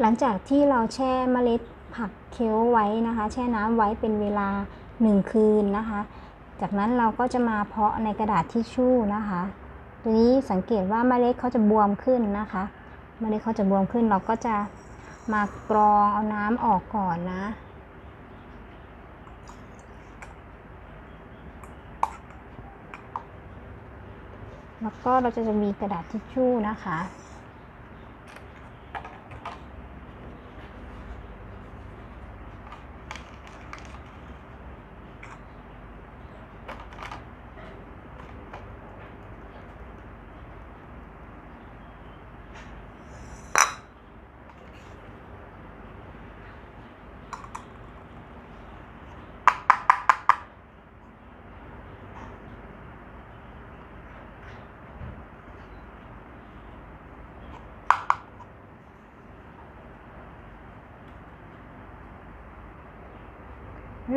หลังจากที่เราแช่เมล็ดผักเคี้ยวไว้นะคะ แช่น้ำไว้เป็นเวลา 1 คืนนะคะ จากนั้นเราก็จะมาเพาะในกระดาษทิชชู่นะคะตัวนี้สังเกตว่าเมล็ดเขาจะบวมขึ้นนะคะ เมล็ดเขาจะบวมขึ้นเราก็จะมากรองเอาน้ำออกก่อนนะแล้วก็เราจะจะมีกระดาษทิชชู่นะคะ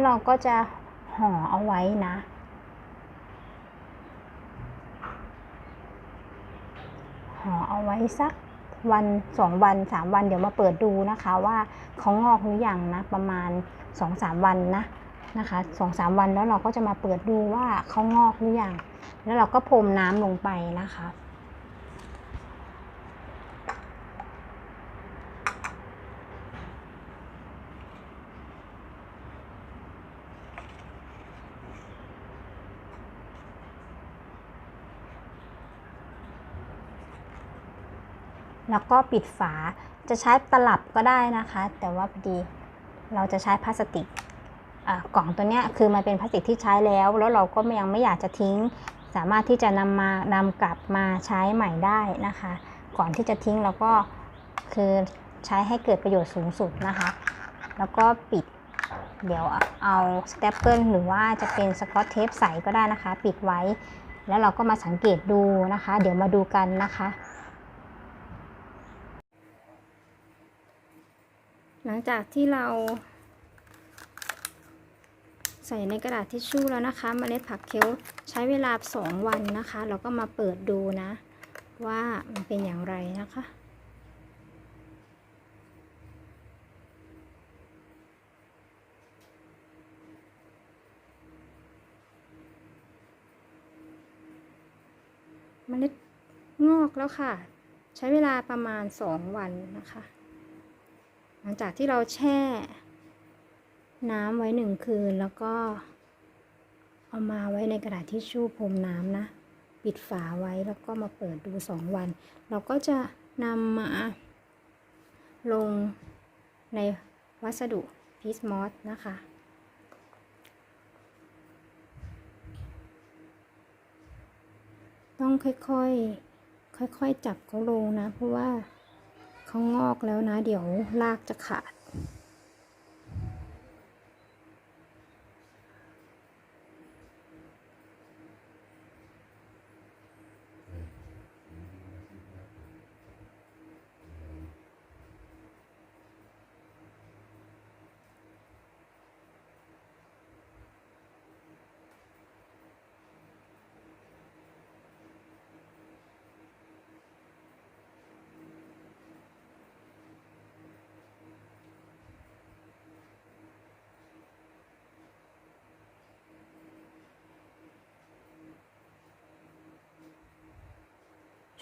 เราก็จะห่อเอาไว้นะ ห่อเอาไว้สักวันสองวันสามวันเดี๋ยวมาเปิดดูนะคะว่าเขางอกหรือยังนะ ประมาณสองสามวันนะนะคะสองสามวันแล้วเราก็จะมาเปิดดูว่าเขางอกหรือยังแล้วเราก็พรมน้ำลงไปนะคะ แล้วก็ปิดฝาจะใช้ตลับก็ได้นะคะ แต่ว่าพอดีเราจะใช้พลาสติกกล่องตัวนี้คือมันเป็นพลาสติกที่ใช้แล้ว แล้วเราก็ยังไม่อยากจะทิ้ง สามารถที่จะนำมานำกลับมาใช้ใหม่ได้นะคะ ก่อนที่จะทิ้งเราก็คือใช้ให้เกิดประโยชน์สูงสุดนะคะ แล้วก็ปิดเดี๋ยวเอาสเตปเปิลหรือว่าจะเป็นสกอตเทปใสก็ได้นะคะ ปิดไว้ แล้วเราก็มาสังเกตดูนะคะ เดี๋ยวมาดูกันนะคะ หลังจากที่เรา ใส่ในกระดาษทิชชู่แล้วนะคะเมล็ดผักเคี้ยวใช้เวลา 2 วันนะคะ เราก็มาเปิดดูนะ ว่ามันเป็นอย่างไรนะคะเมล็ดงอกแล้วค่ะ ใช้เวลาประมาณ 2 วันนะคะ ลังจากที่เราแช่ น้ำไว้หนึ่งคืนแล้วก็ เอามาไว้ในกระดาษทิชชู่พรมน้ำนะ ปิดฝาไว้แล้วก็มาเปิดดูสองวัน เราก็จะนำมาลงในวัสดุพีซมอสนะคะต้องค่อยๆ ค่อยๆ จับเขาลงนะ เพราะว่า เขางอกแล้วนะ เดี๋ยวรากจะขาด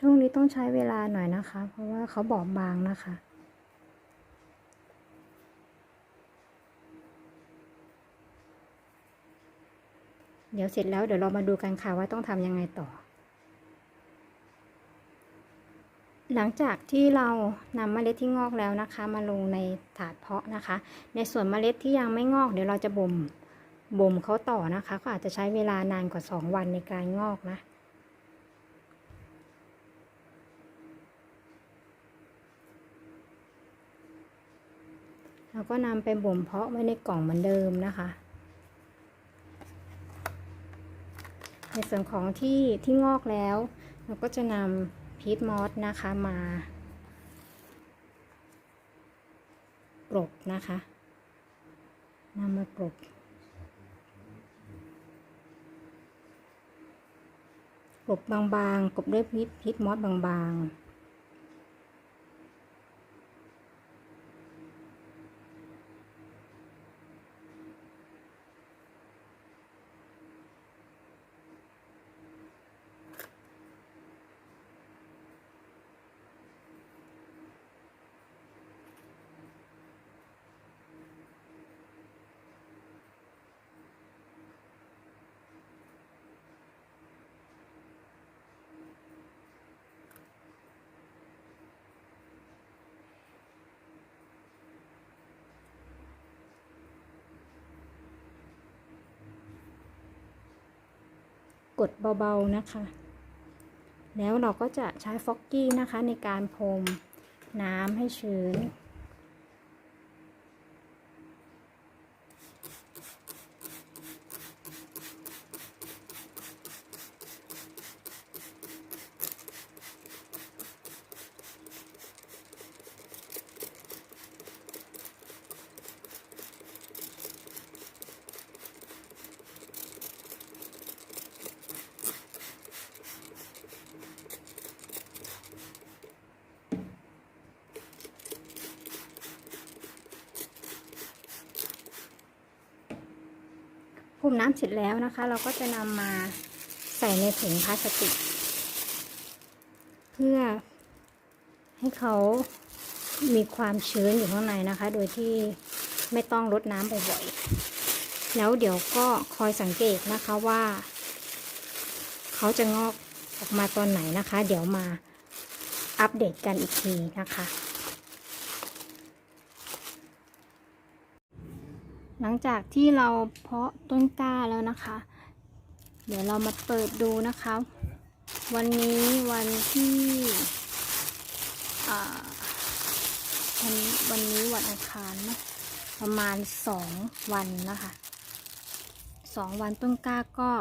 ช่วงนี้ต้องใช้เวลาหน่อยนะคะ เพราะว่าเขาบอบบางนะคะเดี๋ยวเสร็จแล้วเดี๋ยวเรามาดูกันค่ะว่าต้องทำยังไงต่อ หลังจากที่เรานำเมล็ดที่งอกแล้วนะคะ มาลงในถาดเพาะนะคะ ในส่วนเมล็ดที่ยังไม่งอก เดี๋ยวเราจะบ่มบ่มเขาต่อนะคะ ก็อาจจะใช้เวลานานกว่า 2 วันในการงอกนะ เราก็นำไปบ่มเพาะไว้ในกล่องเหมือนเดิมนะคะ ในส่วนของที่ที่งอกแล้ว เราก็จะนำพีทมอสนะคะมากรบนะคะนำมากรบกรบบางๆกรบด้วยพีทพีทมอสบางๆ ดเบาๆนะคะ แล้วเราก็จะใช้ฟอกกี้นะคะในการพรมน้ำให้ชื้น พรมน้ำเสร็จแล้วนะคะ เราก็จะนำมาใส่ในถุงพลาสติก เพื่อให้เขามีความชื้นอยู่ข้างในนะคะ โดยที่ไม่ต้องรดน้ำบ่อยๆ แล้วเดี๋ยวก็คอยสังเกตนะคะว่า เขาจะงอกออกมาตอนไหนนะคะ เดี๋ยวมาอัปเดตกันอีกทีนะคะ หลังจากที่เราเพาะต้นกล้าแล้วนะคะ เดี๋ยวเรามาเปิดดูนะคะ วันนี้วันที่อ่าวันวันนี้วันอังคารนะประมาณสองวันนะคะสองวันต้นกล้าก็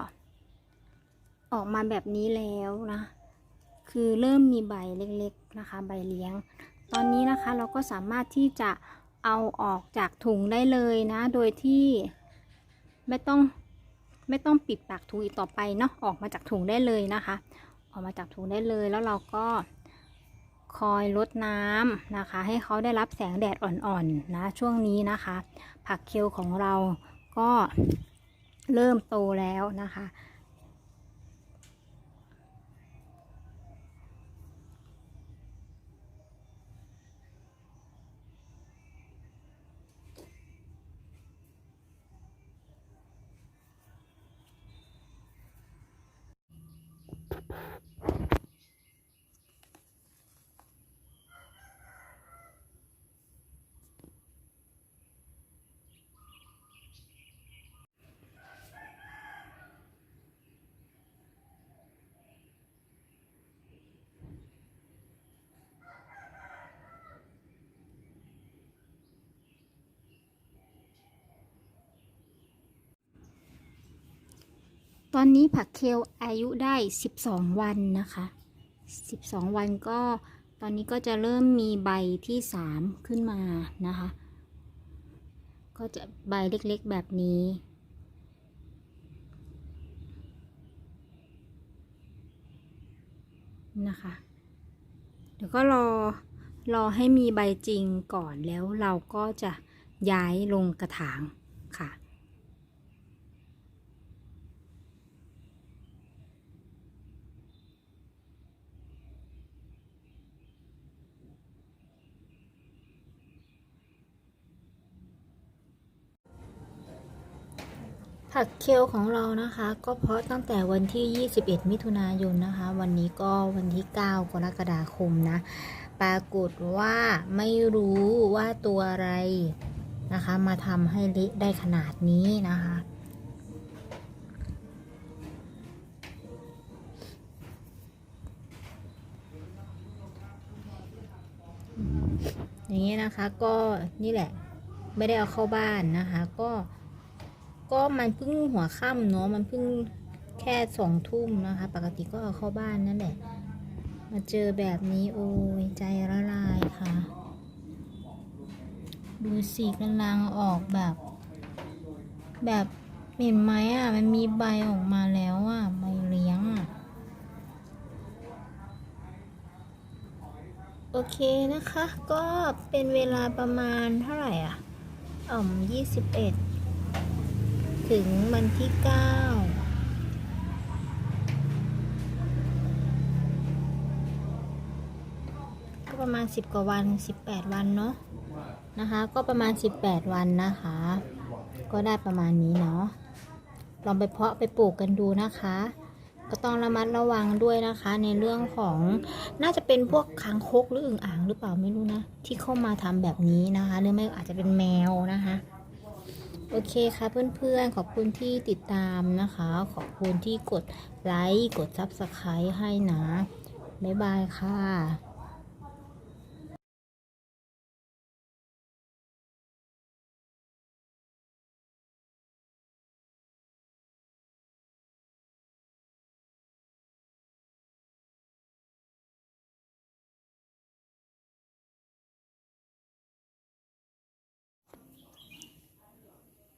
ออกมาแบบนี้แล้วนะ คือเริ่มมีใบเล็กๆนะคะ ใบเลี้ยง ตอนนี้นะคะเราก็สามารถที่จะ เอาออกจากถุงได้เลยนะ โดยที่ไม่ต้องไม่ต้องปิดปากถุงอีกต่อไปเนาะออกมาจากถุงได้เลยนะคะ ออกมาจากถุงได้เลยแล้วเราก็คอยลดน้ำนะคะ ให้เขาได้รับแสงแดดอ่อนๆนะช่วงนี้นะคะ ผักเคลของเราก็เริ่มโตแล้วนะคะ ตอนนี้ผักเคลอายุได้ 12 วันนะคะ 12 วันก็ตอนนี้ก็จะเริ่มมีใบที่ 3 ขึ้นมานะคะ ก็จะใบเล็กๆแบบนี้ นะคะ เดี๋ยวก็รอรอให้มีใบจริงก่อนแล้วเราก็จะย้ายลงกระถางค่ะ ผักเคลของเรานะคะ ก็เพาะตั้งแต่วันที่ 21 มิถุนายนนะคะ วันนี้ก็วันที่ 9 กรกฎาคมนะ ปรากฏว่าไม่รู้ว่าตัวอะไรนะคะ มาทำให้เละได้ขนาดนี้นะคะ อย่างนี้นะคะก็นี่แหละไม่ได้เอาเข้าบ้านนะคะ ก็ ก็มันเพิ่งหัวค่ำเนาะมันเพิ่งแค่สองทุ่มนะคะ ปกติก็เอาเข้าบ้านนั่นแหละ มาเจอแบบนี้โอ้ยใจละลายค่ะ ดูสิกำลังออกแบบ แบบเห็นไหมอะ มันมีใบออกมาแล้วอะใบเลี้ยงอะโอเคนะคะ ก็เป็นเวลาประมาณเท่าไหร่อะอ่อมยี่สิบเอ็ด ถึงวันที่เก้าก็ประมาณสิบกว่าวันสิบแปดวันเนาะนะคะ ก็ประมาณสิบแปดวันนะคะ ก็ได้ประมาณนี้เนาะลองไปเพาะไปปลูกกันดูนะคะ ก็ต้องระมัดระวังด้วยนะคะ ในเรื่องของน่าจะเป็นพวกคางคกหรืออึ่งอ่างหรือเปล่าไม่รู้นะ ที่เข้ามาทำแบบนี้นะคะ หรือไม่อาจจะเป็นแมวนะคะ โอเคค่ะเพื่อนๆ ขอบคุณที่ติดตามนะคะ ขอบคุณที่กดไลค์ กดซับสไครต์ให้นะ บ๊ายบายค่ะ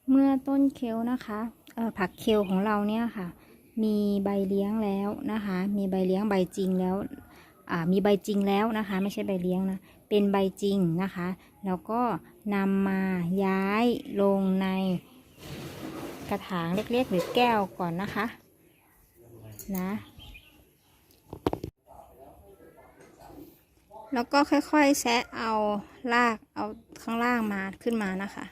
เมื่อต้นเคลนะคะผักเคลของเราเนี่ยค่ะ มีใบเลี้ยงแล้วนะคะ มีใบเลี้ยงใบจริงแล้วมีใบจริงแล้วนะคะ ไม่ใช่ใบเลี้ยงนะเป็นใบจริงนะคะ แล้วก็นำมาย้ายลงในกระถางเล็กๆหรือแก้วก่อนนะคะนะแล้วก็ค่อยๆแซะเอารากเอาข้างล่างมาขึ้นมานะคะ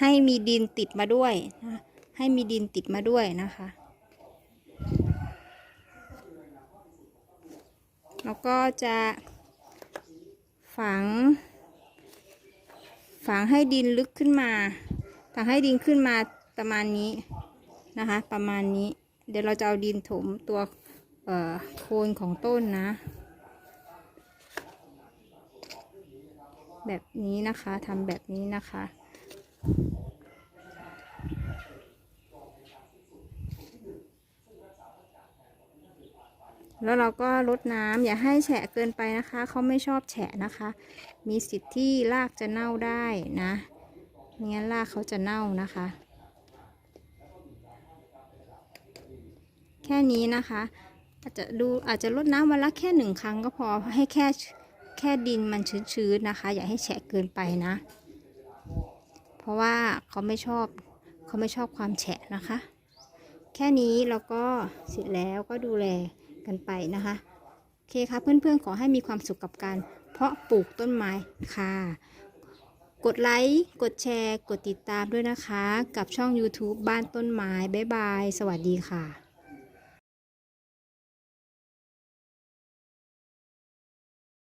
ให้มีดินติดมาด้วยนะให้มีดินติดมาด้วยนะคะ แล้วก็จะฝัง ฝังให้ดินลึกขึ้นมาฝังให้ดินขึ้นมาประมาณนี้นะคะ ประมาณนี้ เดี๋ยวเราจะเอาดินถมตัวโคนของต้นนะ แบบนี้นะคะทำแบบนี้นะคะ แล้วเราก็ลดน้ำอย่าให้แฉะเกินไปนะคะ เขาไม่ชอบแฉะนะคะ มีสิทธิ์ที่รากจะเน่าได้นะไม่งั้นรากเขาจะเน่านะคะ แค่นี้นะคะ อาจจะดูอาจจะลดน้ำวันละแค่หนึ่งครั้งก็พอให้แค่แค่ดินมันชื้นๆนะคะ อย่าให้แฉะเกินไปนะ เพราะว่าเขาไม่ชอบเขาไม่ชอบความแฉะนะคะ แค่นี้เราก็เสร็จแล้วก็ดูแล กันไปนะคะโอเคค่ะเพื่อนๆขอให้มีความสุขกับการ เพาะปลูกต้นไม้ค่ะ กดไลค์กดแชร์ กดติดตามด้วยนะคะ กับช่อง YouTube บ้านต้นไม้บ๊ายบาย สวัสดีค่ะ